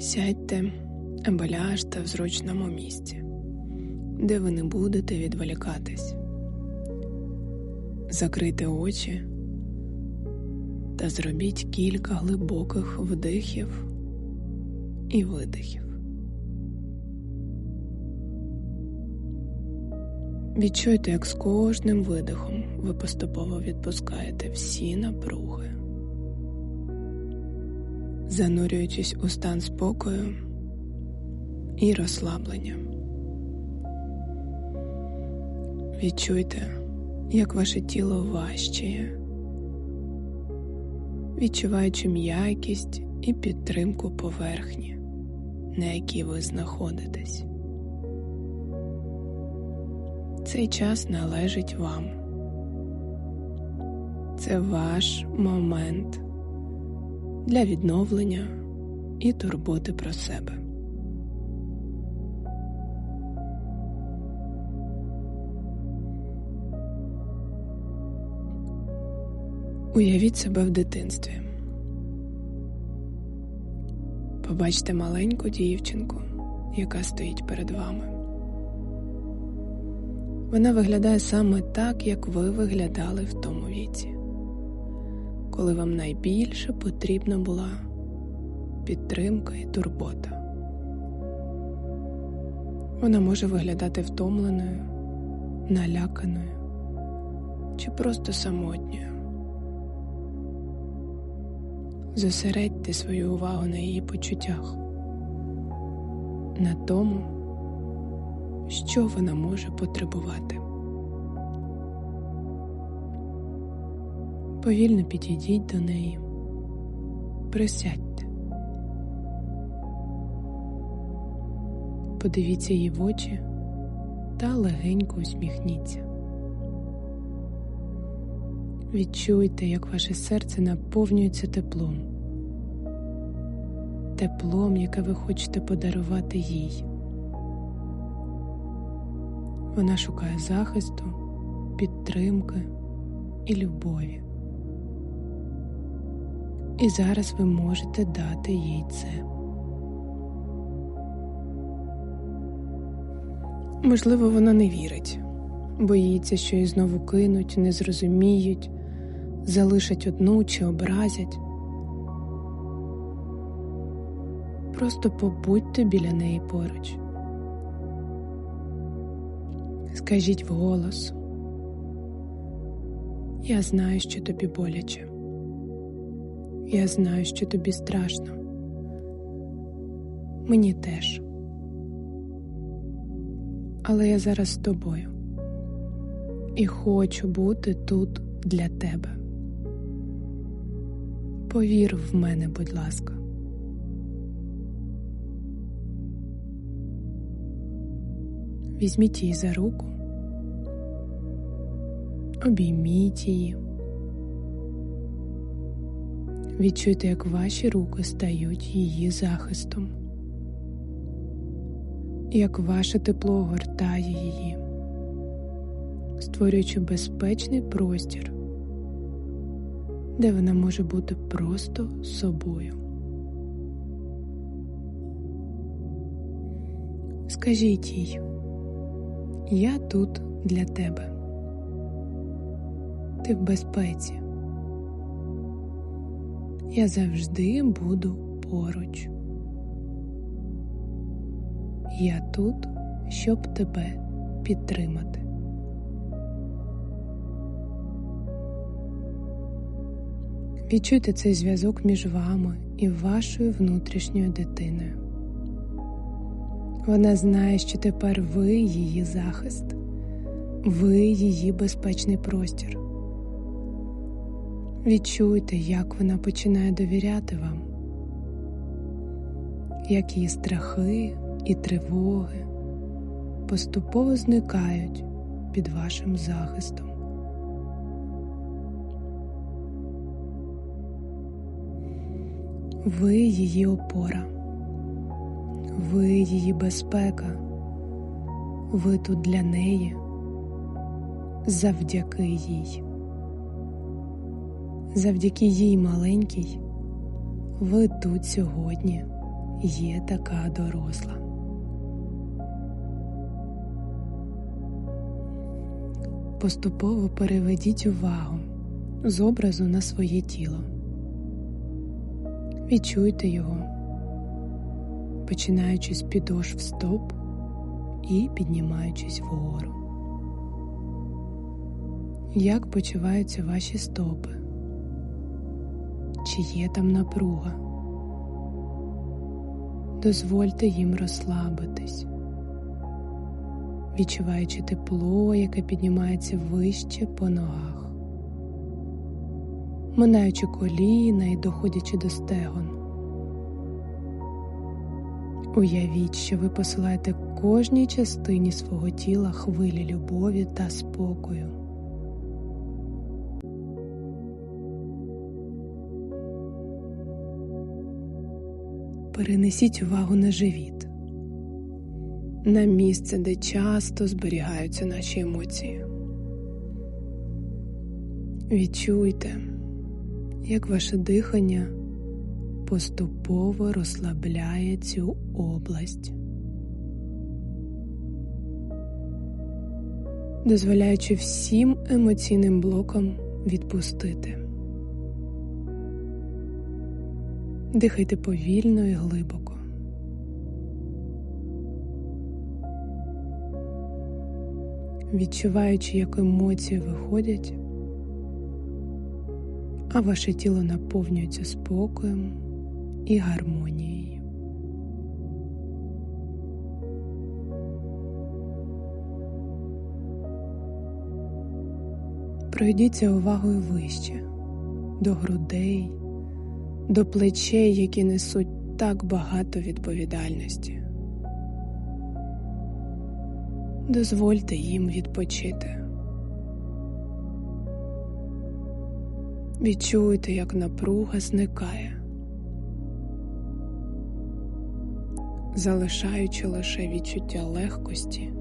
Сядьте або ляжте в зручному місці, де ви не будете відволікатись. Закрийте очі та зробіть кілька глибоких вдихів і видихів. Відчуйте, як з кожним видихом ви поступово відпускаєте всі напруги, занурюючись у стан спокою і розслаблення. Відчуйте, як ваше тіло важчає, відчуваючи м'якість і підтримку поверхні, на якій ви знаходитесь. Цей час належить вам. Це ваш момент для відновлення і турботи про себе. Уявіть себе в дитинстві. Побачте маленьку дівчинку, яка стоїть перед вами. Вона виглядає саме так, як ви виглядали в тому віці, коли вам найбільше потрібна була підтримка і турбота. Вона може виглядати втомленою, наляканою чи просто самотньою. Зосередьте свою увагу на її почуттях, на тому, що вона може потребувати. Повільно підійдіть до неї, присядьте, подивіться її в очі та легенько усміхніться. Відчуйте, як ваше серце наповнюється теплом, теплом, яке ви хочете подарувати їй. Вона шукає захисту, підтримки і любові. І зараз ви можете дати їй це. Можливо, вона не вірить, боїться, що її знову кинуть, не зрозуміють, залишать одну чи образять. Просто побудьте біля неї поруч. Скажіть вголос, я знаю, що тобі боляче. Я знаю, що тобі страшно. Мені теж. Але я зараз з тобою і хочу бути тут для тебе. Повір в мене, будь ласка. Візьміть її за руку, обійміть її. Відчуйте, як ваші руки стають її захистом, як ваше тепло гортає її, створюючи безпечний простір, де вона може бути просто собою. Скажіть їй, я тут для тебе. Ти в безпеці. Я завжди буду поруч. Я тут, щоб тебе підтримати. Відчуйте цей зв'язок між вами і вашою внутрішньою дитиною. Вона знає, що тепер ви її захист, ви її безпечний простір. Відчуйте, як вона починає довіряти вам, як її страхи і тривоги поступово зникають під вашим захистом. Ви її опора, ви її безпека, ви тут для неї завдяки їй. Завдяки їй маленькій, ви тут сьогодні, є така доросла. Поступово переведіть увагу з образу на своє тіло. Відчуйте його, починаючи з підошв стоп і піднімаючись вгору. Як почуваються ваші стопи? Чи є там напруга? Дозвольте їм розслабитись, відчуваючи тепло, яке піднімається вище по ногах, минаючи коліна і доходячи до стегон. Уявіть, що ви посилаєте кожній частині свого тіла хвилі любові та спокою. Перенесіть увагу на живіт, на місце, де часто зберігаються наші емоції. Відчуйте, як ваше дихання поступово розслабляє цю область, дозволяючи всім емоційним блокам відпустити. Дихайте повільно і глибоко. Відчуваючи, як емоції виходять, а ваше тіло наповнюється спокоєм і гармонією. Пройдіться увагою вище, до грудей до плечей, які несуть так багато відповідальності. Дозвольте їм відпочити. Відчуйте, як напруга зникає, залишаючи лише відчуття легкості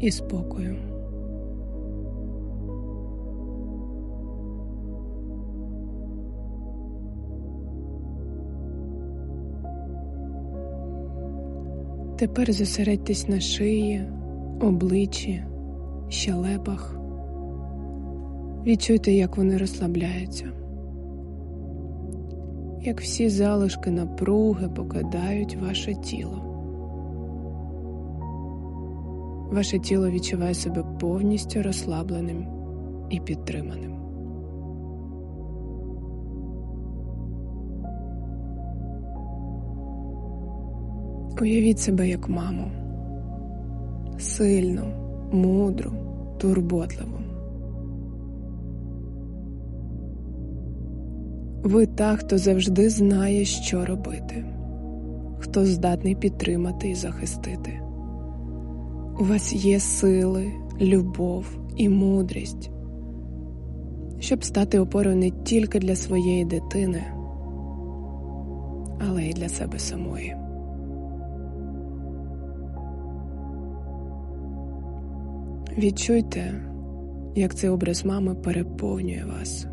і спокою. Тепер зосередьтесь на шиї, обличчі, щелепах. Відчуйте, як вони розслабляються, як всі залишки напруги покидають ваше тіло. Ваше тіло відчуває себе повністю розслабленим і підтриманим. Уявіть себе як маму, сильну, мудру, турботливу. Ви та, хто завжди знає, що робити, хто здатний підтримати і захистити. У вас є сили, любов і мудрість, щоб стати опорою не тільки для своєї дитини, але й для себе самої. Відчуйте, як цей образ мами переповнює вас.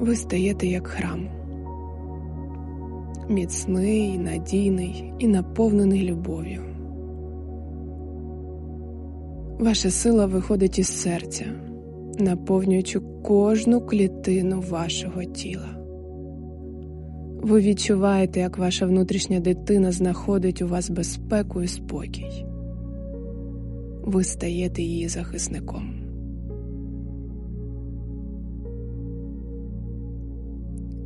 Ви стаєте як храм, міцний, надійний і наповнений любов'ю. Ваша сила виходить із серця, наповнюючи кожну клітину вашого тіла. Ви відчуваєте, як ваша внутрішня дитина знаходить у вас безпеку і спокій ви стаєте її захисником.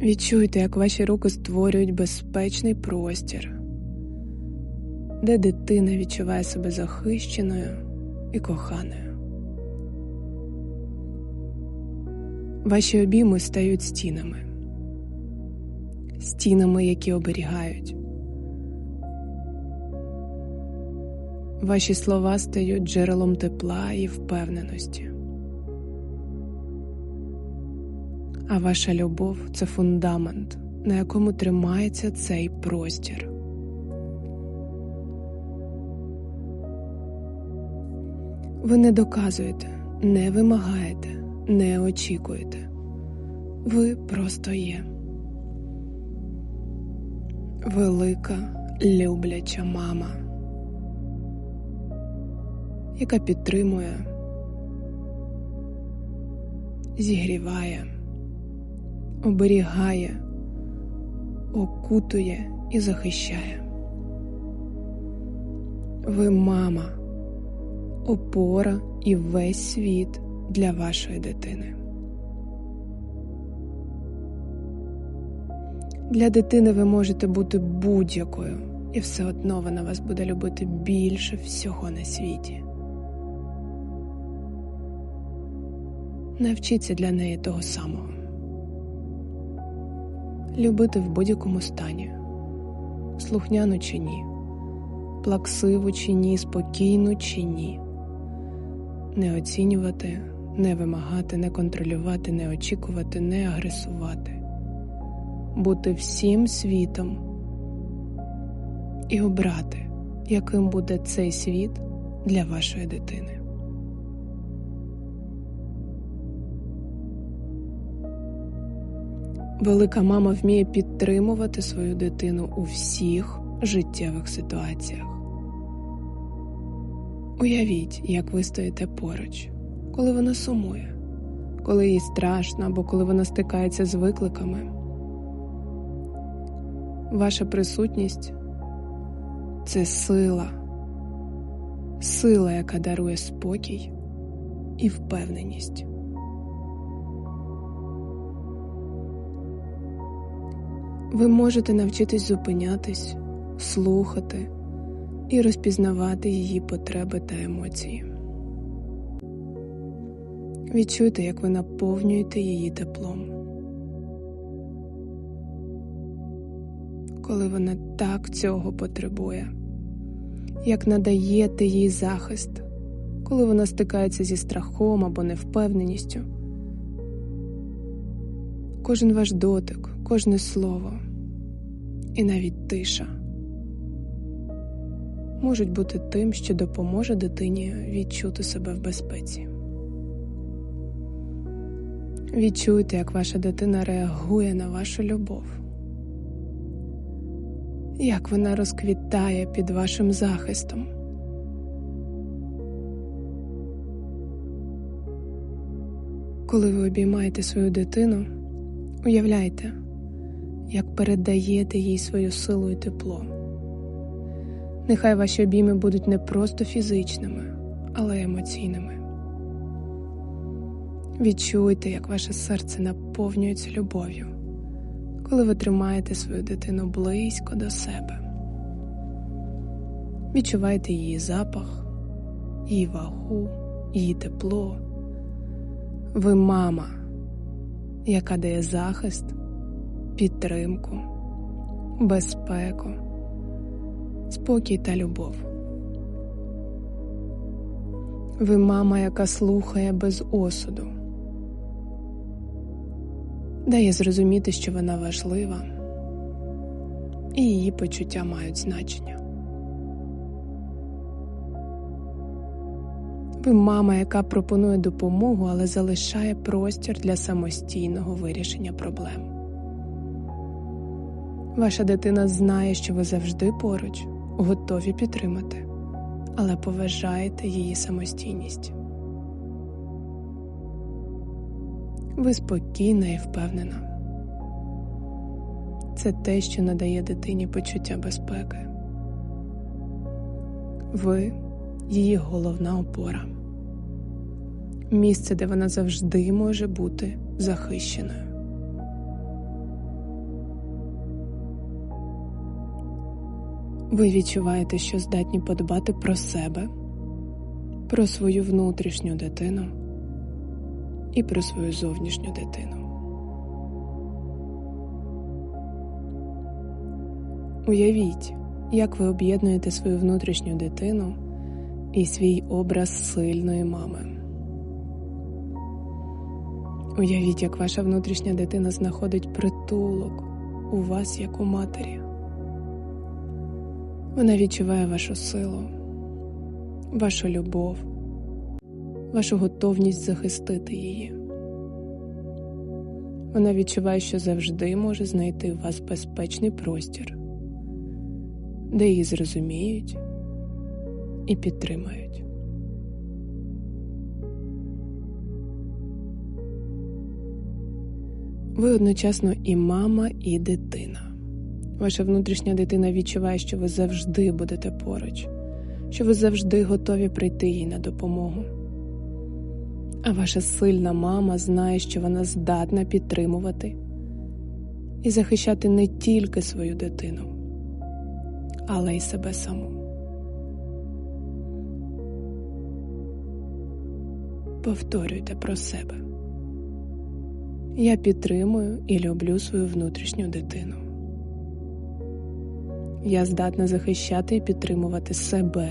Відчуйте, як ваші руки створюють безпечний простір, де дитина відчуває себе захищеною і коханою. Ваші обійми стають стінами, стінами, які оберігають. Ваші слова стають джерелом тепла і впевненості. А ваша любов це фундамент, на якому тримається цей простір. Ви не доказуєте, не вимагаєте, не очікуєте. Ви просто є. велика любляча мама, яка підтримує, зігріває, оберігає, окутує і захищає. Ви мама, опора і весь світ для вашої дитини. Для дитини ви можете бути будь-якою, і все одно вона вас буде любити більше всього на світі. Навчіться для неї того самого. Любити в будь-якому стані, слухняну чи ні, плаксиву чи ні, спокійну чи ні, не оцінювати, не вимагати, не контролювати, не очікувати, не агресувати. Бути всім світом. І обрати, яким буде цей світ для вашої дитини. Велика мама вміє підтримувати свою дитину у всіх життєвих ситуаціях. Уявіть, як ви стоїте поруч, коли вона сумує, коли їй страшно або коли вона стикається з викликами. Ваша присутність це сила, сила, яка дарує спокій і впевненість. Ви можете навчитись зупинятись, слухати і розпізнавати її потреби та емоції. Відчуйте, як ви наповнюєте її теплом. коли вона так цього потребує, як надаєте їй захист, коли вона стикається зі страхом або невпевненістю. Кожен ваш дотик, кожне слово і навіть тиша можуть бути тим, що допоможе дитині відчути себе в безпеці. Відчуйте, як ваша дитина реагує на вашу любов як вона розквітає під вашим захистом. Коли ви обіймаєте свою дитину, уявляйте, як передаєте їй свою силу і тепло. Нехай ваші обійми будуть не просто фізичними, але емоційними. Відчуйте, як ваше серце наповнюється любов'ю коли ви тримаєте свою дитину близько до себе. Відчувайте її запах, її вагу, її тепло. Ви мама, яка дає захист, підтримку, безпеку, спокій та любов. Ви мама, яка слухає без осуду дає зрозуміти, що вона важлива, і її почуття мають значення. Ви мама, яка пропонує допомогу, але залишає простір для самостійного вирішення проблем. Ваша дитина знає, що ви завжди поруч, готові підтримати, але поважаєте її самостійність. Ви спокійна і впевнена. Це те, що надає дитині почуття безпеки. Ви її головна опора, місце, де вона завжди може бути захищеною. Ви відчуваєте, що здатні подбати про себе, про свою внутрішню дитину і про свою зовнішню дитину. Уявіть, як ви об'єднуєте свою внутрішню дитину і свій образ сильної мами. Уявіть, як ваша внутрішня дитина знаходить притулок у вас як у матері. Вона відчуває вашу силу, вашу любов вашу готовність захистити її. Вона відчуває, що завжди може знайти у вас безпечний простір, де її зрозуміють і підтримають. Ви одночасно і мама, і дитина. Ваша внутрішня дитина відчуває, що ви завжди будете поруч, що ви завжди готові прийти їй на допомогу. А ваша сильна мама знає, що вона здатна підтримувати і захищати не тільки свою дитину, але й себе саму. Повторюйте про себе. Я підтримую і люблю свою внутрішню дитину. Я здатна захищати і підтримувати себе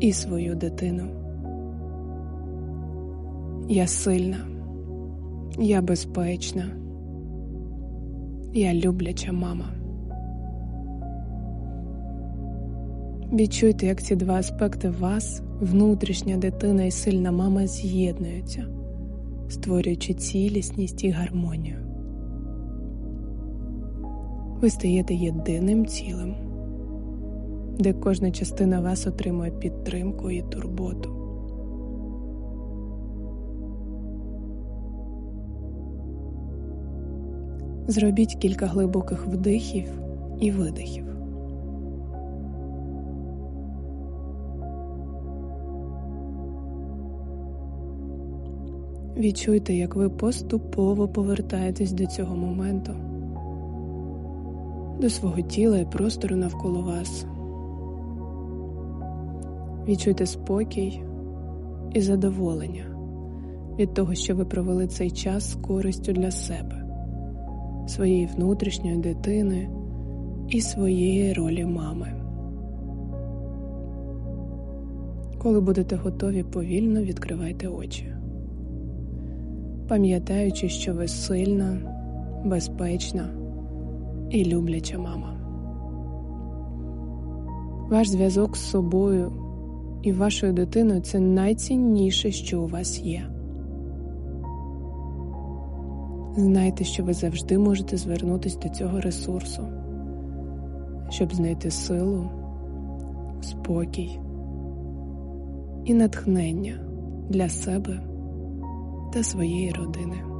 і свою дитину. Я сильна, я безпечна, я любляча мама. Відчуйте, як ці два аспекти вас, внутрішня дитина і сильна мама з'єднуються, створюючи цілісність і гармонію. Ви стаєте єдиним цілим, де кожна частина вас отримує підтримку і турботу. Зробіть кілька глибоких вдихів і видихів. Відчуйте, як ви поступово повертаєтесь до цього моменту, до свого тіла і простору навколо вас. Відчуйте спокій і задоволення від того, що ви провели цей час з користю для себе, своєї внутрішньої дитини і своєї ролі мами. Коли будете готові, повільно відкривайте очі, пам'ятаючи, що ви сильна, безпечна і любляча мама. Ваш зв'язок з собою і вашою дитиною це найцінніше, що у вас є. Знайте, що ви завжди можете звернутися до цього ресурсу, щоб знайти силу, спокій і натхнення для себе та своєї родини.